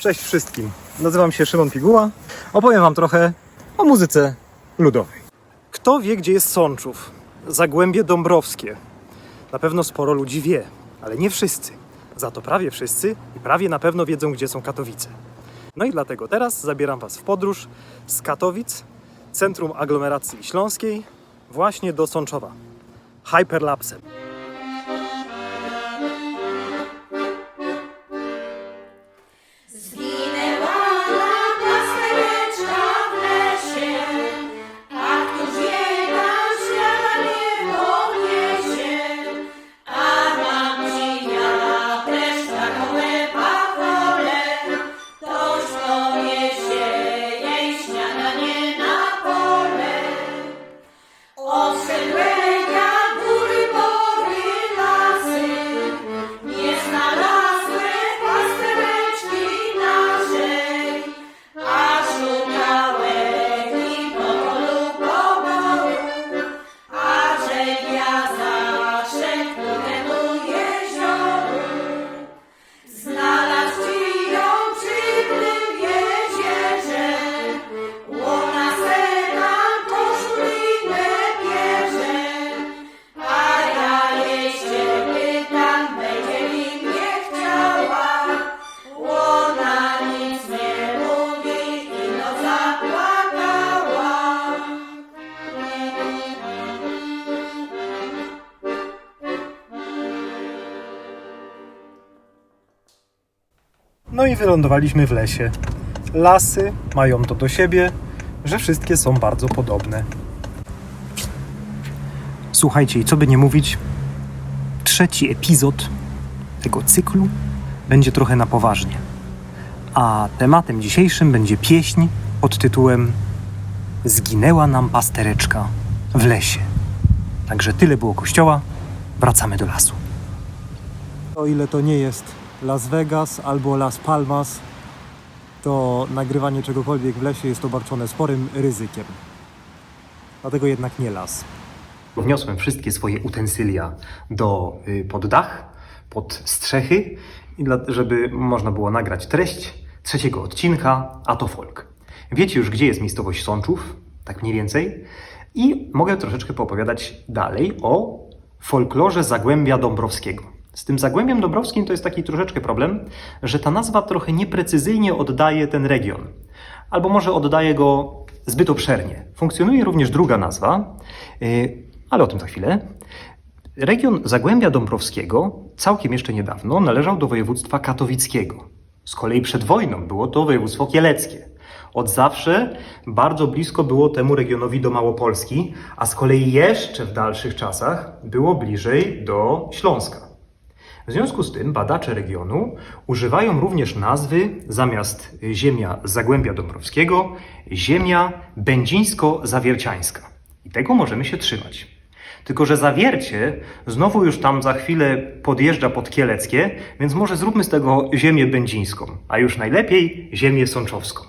Cześć wszystkim. Nazywam się Szymon Piguła. Opowiem Wam trochę o muzyce ludowej. Kto wie, gdzie jest Sączów? Zagłębie Dąbrowskie. Na pewno sporo ludzi wie, ale nie wszyscy. Za to prawie wszyscy i prawie na pewno wiedzą, gdzie są Katowice. No i dlatego teraz zabieram Was w podróż z Katowic, centrum aglomeracji śląskiej, właśnie do Sączowa. Hyperlapsem. I wylądowaliśmy w lesie. Lasy mają to do siebie, że wszystkie są bardzo podobne. Słuchajcie, i co by nie mówić, trzeci epizod tego cyklu będzie trochę na poważnie. A tematem dzisiejszym będzie pieśń pod tytułem Zginęła nam pastereczka w lesie. Także tyle było kościoła, wracamy do lasu. O ile to nie jest Las Vegas albo Las Palmas, to nagrywanie czegokolwiek w lesie jest obarczone sporym ryzykiem. Dlatego jednak nie las. Wniosłem wszystkie swoje utensylia do, y, pod dach, pod strzechy, żeby można było nagrać treść trzeciego odcinka, a to folk. Wiecie już, gdzie jest miejscowość Sączów, tak mniej więcej, i mogę troszeczkę poopowiadać dalej o folklorze Zagłębia Dąbrowskiego. Z tym Zagłębiem Dąbrowskim to jest taki troszeczkę problem, że ta nazwa trochę nieprecyzyjnie oddaje ten region. Albo może oddaje go zbyt obszernie. Funkcjonuje również druga nazwa, yy, ale o tym za chwilę. Region Zagłębia Dąbrowskiego całkiem jeszcze niedawno należał do województwa katowickiego. Z kolei przed wojną było to województwo kieleckie. Od zawsze bardzo blisko było temu regionowi do Małopolski, a z kolei jeszcze w dalszych czasach było bliżej do Śląska. W związku z tym badacze regionu używają również nazwy zamiast ziemia Zagłębia Dąbrowskiego, ziemia Będzińsko-Zawierciańska. I tego możemy się trzymać. Tylko, że Zawiercie znowu już tam za chwilę podjeżdża pod Kieleckie, więc może zróbmy z tego ziemię będzińską, a już najlepiej ziemię sączowską.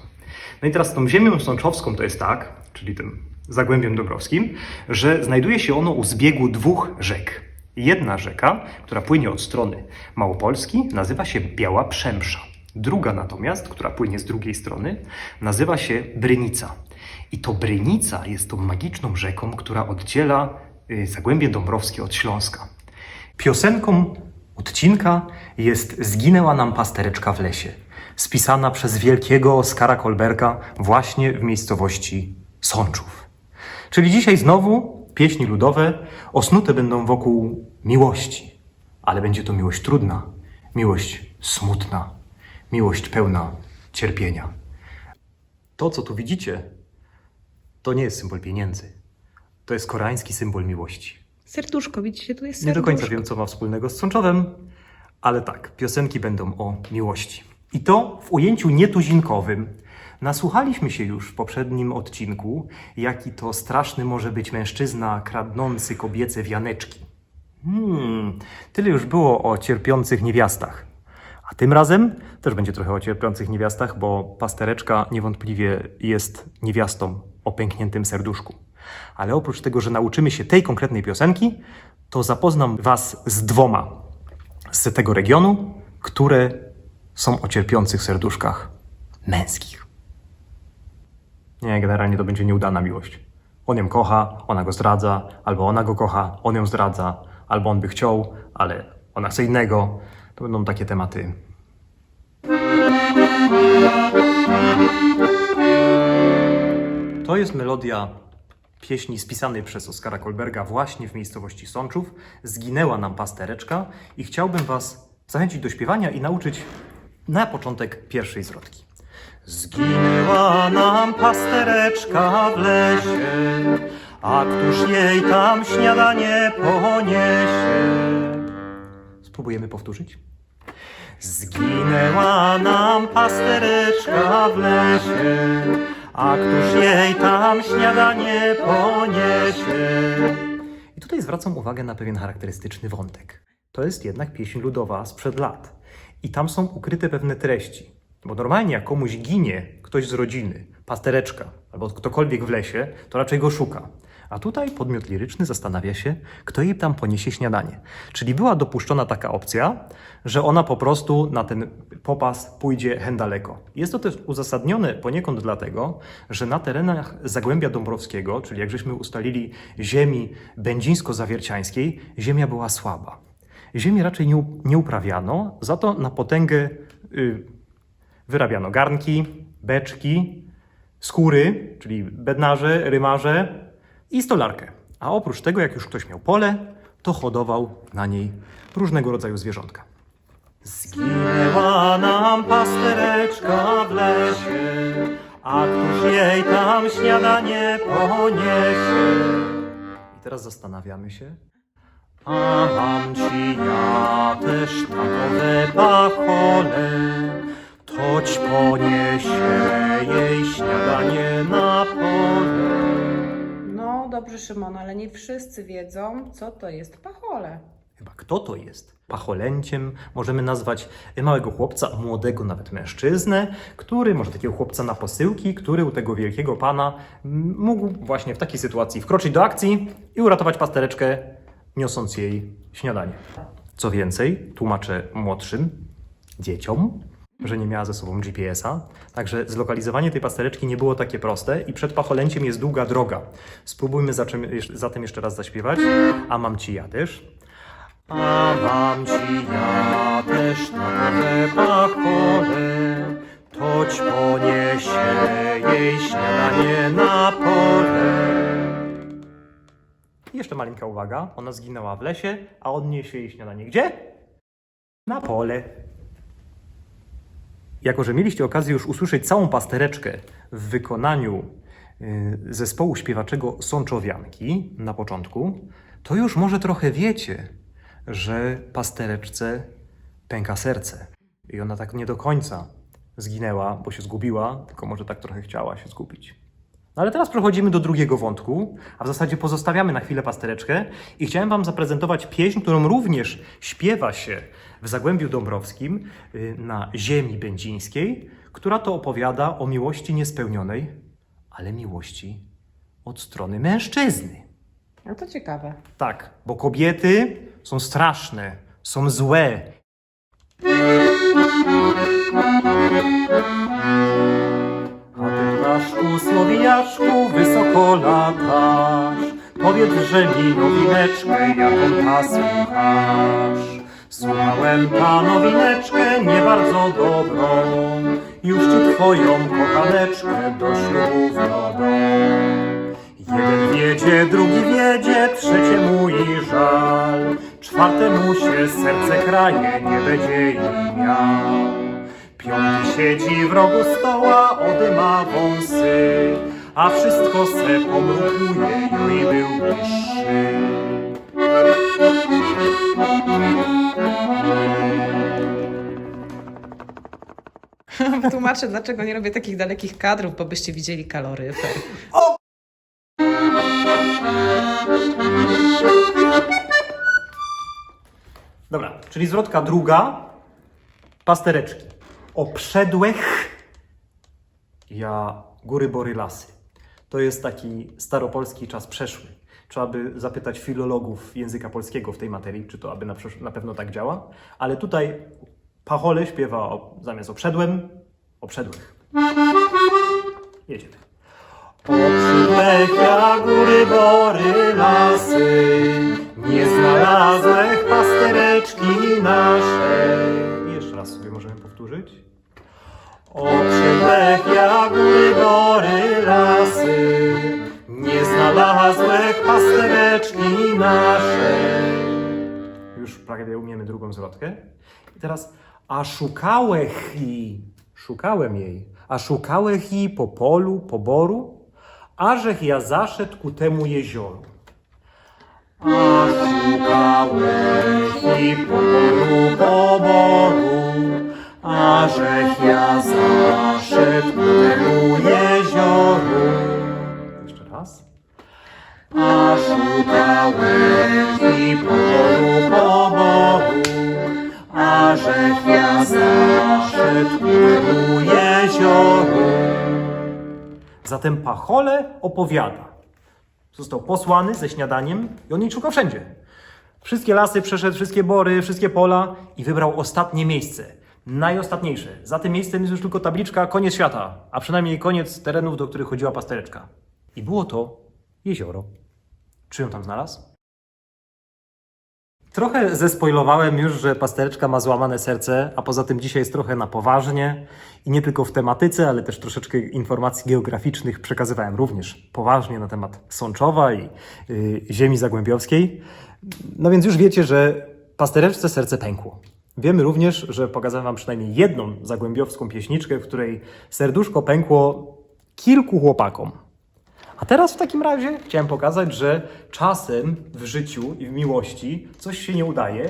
No i teraz tą ziemią sączowską to jest tak, czyli tym Zagłębiem Dąbrowskim, że znajduje się ono u zbiegu dwóch rzek. Jedna rzeka, która płynie od strony Małopolski, nazywa się Biała Przemsza. Druga natomiast, która płynie z drugiej strony, nazywa się Brynica. I to Brynica jest tą magiczną rzeką, która oddziela y, Zagłębie Dąbrowskie od Śląska. Piosenką odcinka jest Zginęła nam pastereczka w lesie, spisana przez wielkiego Oskara Kolberga właśnie w miejscowości Sączów. Czyli dzisiaj znowu pieśni ludowe osnute będą wokół miłości, ale będzie to miłość trudna, miłość smutna, miłość pełna cierpienia. To, co tu widzicie, to nie jest symbol pieniędzy. To jest koreański symbol miłości. Serduszko, widzicie, tu jest Nie do serduszko. końca wiem, co ma wspólnego z Sączowem, ale tak, piosenki będą o miłości. I to w ujęciu nietuzinkowym. Nasłuchaliśmy się już w poprzednim odcinku, jaki to straszny może być mężczyzna kradnący kobiece wianeczki. Hmm, tyle już było o cierpiących niewiastach. A tym razem też będzie trochę o cierpiących niewiastach, bo pastereczka niewątpliwie jest niewiastą o pękniętym serduszku. Ale oprócz tego, że nauczymy się tej konkretnej piosenki, to zapoznam Was z dwoma z tego regionu, które są o cierpiących serduszkach męskich. Nie, generalnie to będzie nieudana miłość. On ją kocha, ona go zdradza, albo ona go kocha, on ją zdradza, albo on by chciał, ale ona chce innego. To będą takie tematy. To jest melodia pieśni spisanej przez Oskara Kolberga właśnie w miejscowości Sączów. Zginęła nam pastereczka i chciałbym Was zachęcić do śpiewania i nauczyć na początek pierwszej zwrotki. Zginęła nam pastereczka w lesie, a któż jej tam śniadanie poniesie? Spróbujemy powtórzyć. Zginęła nam pastereczka w lesie, a któż jej tam śniadanie poniesie? I tutaj zwracam uwagę na pewien charakterystyczny wątek. To jest jednak pieśń ludowa sprzed lat. I tam są ukryte pewne treści. Bo normalnie jak komuś ginie ktoś z rodziny, pastereczka albo ktokolwiek w lesie, to raczej go szuka. A tutaj podmiot liryczny zastanawia się, kto jej tam poniesie śniadanie. Czyli była dopuszczona taka opcja, że ona po prostu na ten popas pójdzie hen daleko. Jest to też uzasadnione poniekąd dlatego, że na terenach Zagłębia Dąbrowskiego, czyli jak żeśmy ustalili ziemi będzińsko-zawierciańskiej, ziemia była słaba. Ziemi raczej nie, uprawiano, za to na potęgę y, wyrabiano garnki, beczki, skóry, czyli bednarze, rymarze i stolarkę. A oprócz tego, jak już ktoś miał pole, to hodował na niej różnego rodzaju zwierzątka. Zginęła nam pastereczka w lesie, a któż jej tam śniadanie poniesie? I teraz zastanawiamy się, a mam ci ja też takowe pachole, toć poniesie jej śniadanie na pole. No dobrze, Szymon, ale nie wszyscy wiedzą, co to jest pachole. Chyba kto to jest? Pacholęciem możemy nazwać małego chłopca, młodego nawet mężczyznę, który, może takiego chłopca na posyłki, który u tego wielkiego pana mógł właśnie w takiej sytuacji wkroczyć do akcji i uratować pastereczkę, niosąc jej śniadanie. Co więcej, tłumaczę młodszym dzieciom, że nie miała ze sobą GPS-a, także zlokalizowanie tej pastereczki nie było takie proste i przed pacholęciem jest długa droga. Spróbujmy zatem jeszcze raz zaśpiewać. A mam ci ja też. A mam ci ja też takowe pachole, toć poniesie jej śniadanie na pole. Jeszcze malinka uwaga, ona zginęła w lesie, a on niesie jej śniadanie gdzie? Na pole. Jako, że mieliście okazję już usłyszeć całą pastereczkę w wykonaniu y, zespołu śpiewaczego Sączowianki na początku, to już może trochę wiecie, że pastereczce pęka serce. I ona tak nie do końca zginęła, bo się zgubiła, tylko może tak trochę chciała się zgubić. No ale teraz przechodzimy do drugiego wątku, a w zasadzie pozostawiamy na chwilę pastereczkę i chciałem Wam zaprezentować pieśń, którą również śpiewa się w Zagłębiu Dąbrowskim y, na ziemi będzińskiej, która to opowiada o miłości niespełnionej, ale miłości od strony mężczyzny. No to ciekawe. Tak, bo kobiety są straszne, są złe. A ty ptaszku, słowiniaszku, wysoko latasz. Powiedz, że mi nowineczkę, jaką ta słuchasz. Słuchałem ta nowineczkę, nie bardzo dobrą. Już ci twoją kochaneczkę do ślubu. Jeden wiedzie, drugi wiedzie, trzeciemu i żal. Czwartemu się serce kraje, nie będzie jej miał. Piąty siedzi w rogu stoła, odyma wąsy, a wszystko se pomrukuje, jo i był bliższy. Tłumaczę, dlaczego nie robię takich dalekich kadrów, bo byście widzieli kaloryfer. Dobra, czyli zwrotka druga, pastereczki. Oprzedłech ja góry, bory, lasy. To jest taki staropolski czas przeszły. Trzeba by zapytać filologów języka polskiego w tej materii, czy to aby na, na pewno tak działa. Ale tutaj Pachole śpiewa o, zamiast obszedłem, obszedłych. Jedziemy. Obszedłych ja góry, bory, lasy, nie znalazłech pastereczki naszej. Jeszcze raz sobie możemy powtórzyć. Obszedłech ja góry, bory, lasy, nie znalazłech pastereczki naszej. Już prawie umiemy drugą zwrotkę. I teraz, a szukałech i, szukałem jej, a szukałech i po polu, po boru, ażech ja zaszedł ku temu jezioru. A szukałech i po polu, po boru, ażech ja zaszedł ku temu jezioru. Zatem Pachole opowiada. Został posłany ze śniadaniem i on jej szukał wszędzie. Wszystkie lasy przeszedł, wszystkie bory, wszystkie pola i wybrał ostatnie miejsce. Najostatniejsze. Za tym miejscem jest już tylko tabliczka koniec świata, a przynajmniej koniec terenów, do których chodziła pastereczka. I było to jezioro. Czy ją tam znalazł? Trochę zespoilowałem już, że pastereczka ma złamane serce, a poza tym dzisiaj jest trochę na poważnie i nie tylko w tematyce, ale też troszeczkę informacji geograficznych przekazywałem również poważnie na temat Sączowa i y, ziemi zagłębiowskiej. No więc już wiecie, że pastereczce serce pękło. Wiemy również, że pokazałem wam przynajmniej jedną zagłębiowską pieśniczkę, w której serduszko pękło kilku chłopakom. A teraz w takim razie chciałem pokazać, że czasem w życiu i w miłości coś się nie udaje,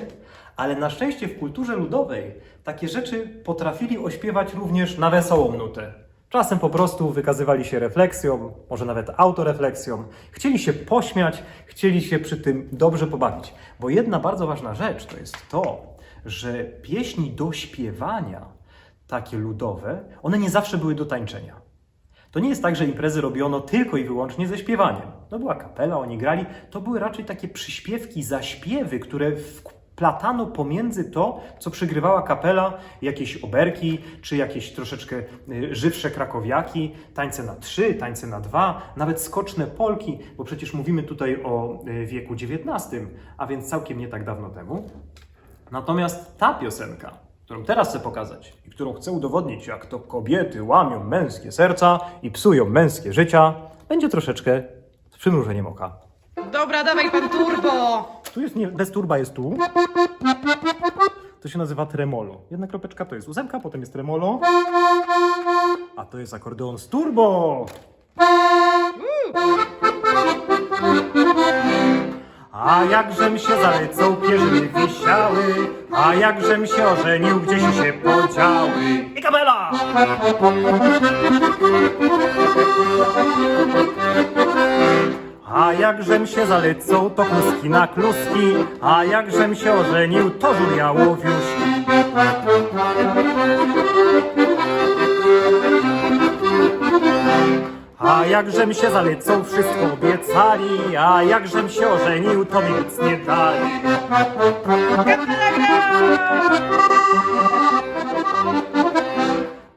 ale na szczęście w kulturze ludowej takie rzeczy potrafili ośpiewać również na wesołą nutę. Czasem po prostu wykazywali się refleksją, może nawet autorefleksją, chcieli się pośmiać, chcieli się przy tym dobrze pobawić. Bo jedna bardzo ważna rzecz to jest to, że pieśni do śpiewania, takie ludowe, one nie zawsze były do tańczenia. To nie jest tak, że imprezy robiono tylko i wyłącznie ze śpiewaniem. No była kapela, oni grali. To były raczej takie przyśpiewki, zaśpiewy, które wplatano pomiędzy to, co przygrywała kapela, jakieś oberki, czy jakieś troszeczkę y, żywsze krakowiaki, tańce na trzy, tańce na dwa, nawet skoczne polki, bo przecież mówimy tutaj o y, wieku XIX, a więc całkiem nie tak dawno temu. Natomiast ta piosenka, którą teraz chcę pokazać i którą chcę udowodnić, jak to kobiety łamią męskie serca i psują męskie życia, będzie troszeczkę z przymrużeniem oka. Dobra, dawaj pan turbo! Tu jest nie, bez turba jest tu. To się nazywa tremolo. Jedna kropeczka to jest ósemka, potem jest tremolo. A to jest akordeon z turbo. A jakżem się zalecą, pierzyny wisiały, a jakżem się ożenił, gdzieś się podziały. I kapela! A jakżem się zalecą, to kluski na kluski, a jakżem się ożenił, to żuria łowiuszki. A jakżem się zalecą, wszystko obiecali, a jakżem się ożenił, to mi nic nie dali.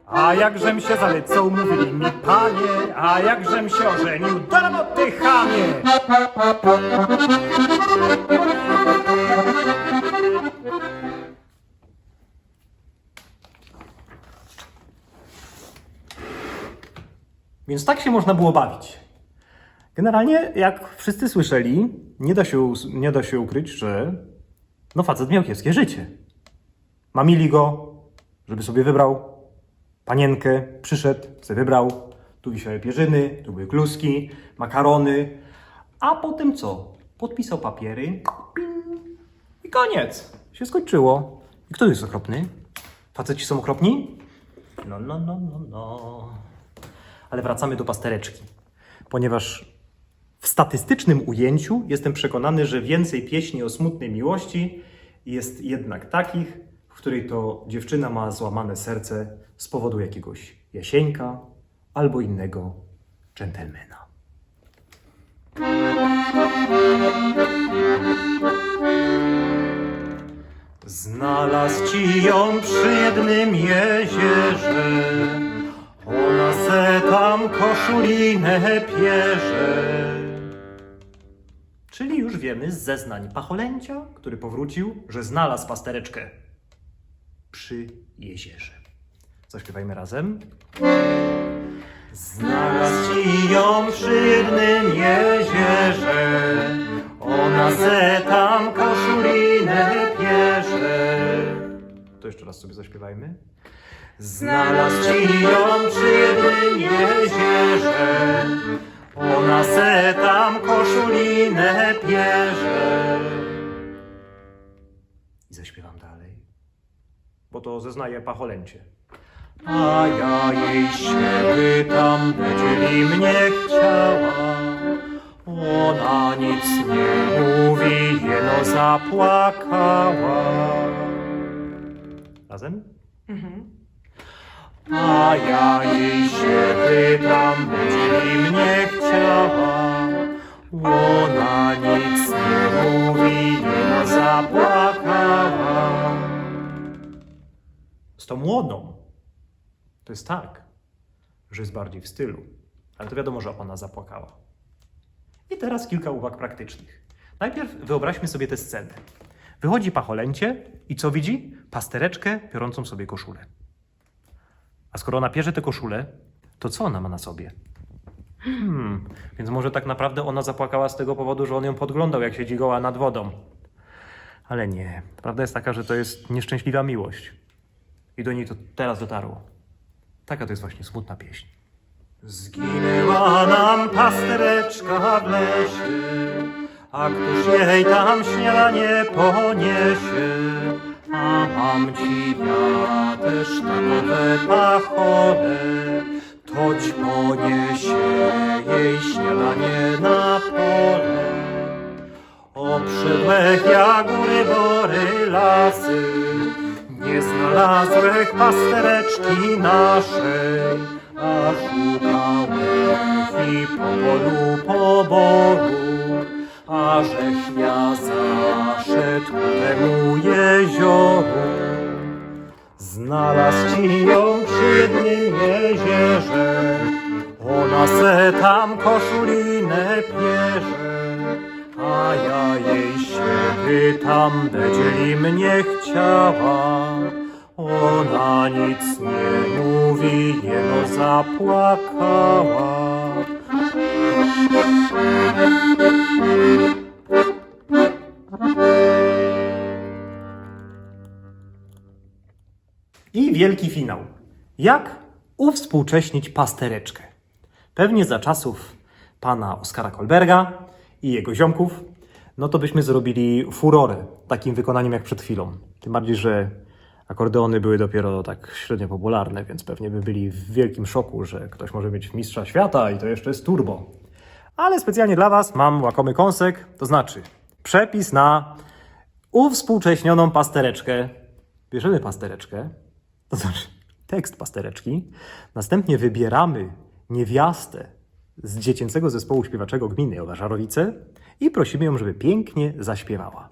A jakżem się zalecą, mówili mi panie, a jakżem się ożenił, do roboty chamie. Więc tak się można było bawić. Generalnie, jak wszyscy słyszeli, nie da się, nie da się ukryć, że no facet miał kiepskie życie. Mamili go, żeby sobie wybrał panienkę, przyszedł, sobie wybrał, tu wisiały pierzyny, tu były kluski, makarony, a potem co? Podpisał papiery i koniec. Się skończyło. I kto jest okropny? Faceci są okropni? No, no, no, no, no. Ale wracamy do pastereczki, ponieważ w statystycznym ujęciu jestem przekonany, że więcej pieśni o smutnej miłości jest jednak takich, w której to dziewczyna ma złamane serce z powodu jakiegoś Jasieńka albo innego dżentelmena. Znalazł ci ją przy jednym jezierze, ona se tam koszulinę pierze. Czyli już wiemy z zeznań Pacholęcia, który powrócił, że znalazł pastereczkę przy jezierze. Zaśpiewajmy razem. Znalazł ci ją przy jednym jezierze, ona se tam koszulinę pierze. To jeszcze raz sobie zaśpiewajmy. Znalazł ci ją przy jednym jezierze, ona se tam koszulinę pierze. I zaśpiewam dalej, bo to zeznaje Pacholęcie. A ja jej się pytam, będzie mnie chciała. Ona nic nie mówi, jeno zapłakała. Razem? A ja jej się pytam, będzie mnie chciała. Ona nic nie mówi, jeno zapłakała. Z tą młodą to jest tak, że jest bardziej w stylu. Ale to wiadomo, że ona zapłakała. I teraz kilka uwag praktycznych. Najpierw wyobraźmy sobie tę scenę. Wychodzi pacholęcie i co widzi? Pastereczkę piorącą sobie koszulę. A skoro ona pierze tę koszulę, to co ona ma na sobie? Hmm, więc może tak naprawdę ona zapłakała z tego powodu, że on ją podglądał, jak siedzi goła nad wodą. Ale nie. Prawda jest taka, że to jest nieszczęśliwa miłość. I do niej to teraz dotarło. Taka to jest właśnie smutna pieśń. Zginęła nam pastereczka w lesie, a któż jej tam śniadanie poniesie? Mam ja też takowe pachole, toć poniesie jej śniadanie na pole. Obszedłech ja góry, bory, lasy, nie znalazłech pastereczki naszej, a szukałech i po polu poboru, a żech ja zaszedł temu jezioru. Znalazł ci ją przy jednym jezierze, ona se tam koszulinę pierze. A ja jej się pytam, będzie mnie chciała. Ona nic nie mówi, jeno zapłakała. I wielki finał. Jak uwspółcześnić pastereczkę? Pewnie za czasów pana Oskara Kolberga i jego ziomków, no to byśmy zrobili furorę takim wykonaniem jak przed chwilą. Tym bardziej, że akordeony były dopiero tak średnio popularne, więc pewnie by byli w wielkim szoku, że ktoś może mieć mistrza świata i to jeszcze jest turbo. Ale specjalnie dla Was mam łakomy kąsek, to znaczy przepis na uwspółcześnioną pastereczkę. Bierzemy pastereczkę, to znaczy tekst pastereczki. Następnie wybieramy niewiastę z dziecięcego zespołu śpiewaczego gminy Oważarowice i prosimy ją, żeby pięknie zaśpiewała.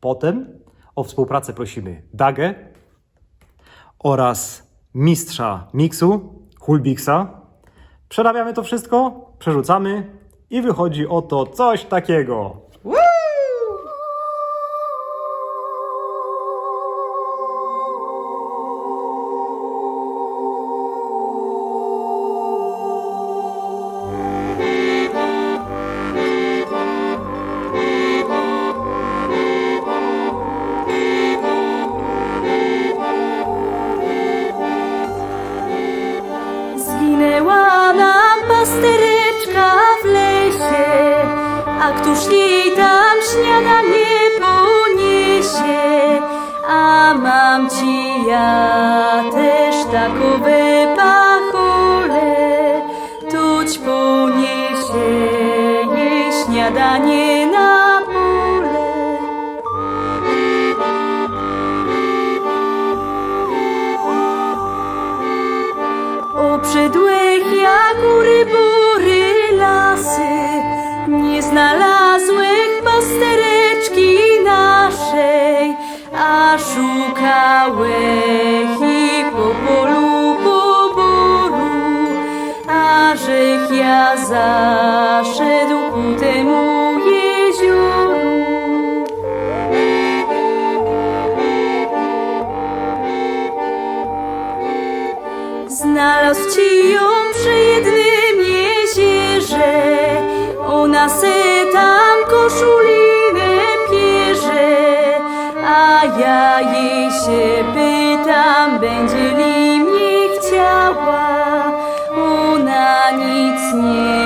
Potem o współpracę prosimy Dagę oraz mistrza miksu, Hulbiksa. Przerabiamy to wszystko, przerzucamy i wychodzi oto coś takiego. Jej tam śniadanie poniesie? A mam ci ja też takowe pachole, tuć poniesie jej śniadanie szukałech i po polu po bolu, a żech ja zaszedł ku temu jezioru. Znalazł ci ją przy jednym jezierze, ona se tam koszulinę pierze, a ja jej się pytam, będzie li mnie chciała, ona nic nie